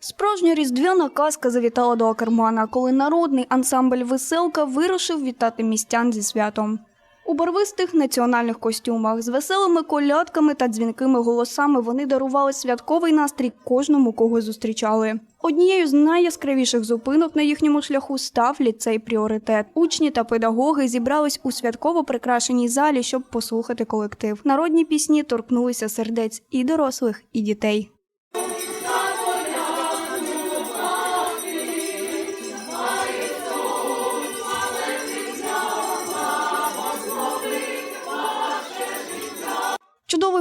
Справжня різдвяна казка завітала до Акермана, коли народний ансамбль Веселка вирушив вітати містян зі святом. У барвистих національних костюмах з веселими колядками та дзвінкими голосами вони дарували святковий настрій кожному, кого зустрічали. Однією з найяскравіших зупинок на їхньому шляху став ліцей пріоритет. Учні та педагоги зібрались у святково прикрашеній залі, щоб послухати колектив. Народні пісні торкнулися сердець і дорослих, і дітей.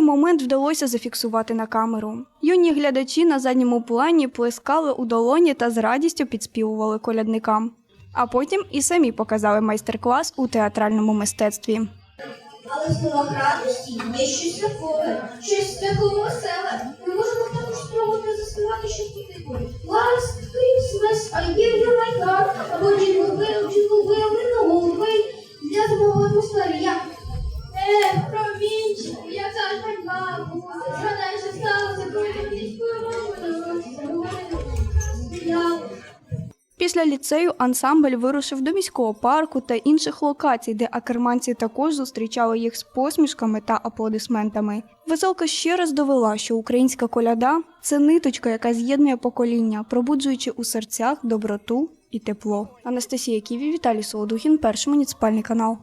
Момент вдалося зафіксувати на камеру. Юні глядачі на задньому плані плескали у долоні та з радістю підспівували колядникам. А потім і самі показали майстер-клас у театральному мистецтві. Але в радості є щось святкове, щось святково веселе. Ми можемо також спробувати заспівати щось по типу Last Christmas I give you my car, або Jingle Bell, Jingle Bell, All the way. Для зимової атмосфери я Ех, цар Після ліцею ансамбль вирушив до міського парку та інших локацій, де акерманці також зустрічали їх з посмішками та аплодисментами. Веселка ще раз довела, що українська коляда це ниточка, яка з'єднує покоління, пробуджуючи у серцях доброту і тепло. Анастасія Ківі, Віталій Солодухін, перший муніципальний канал.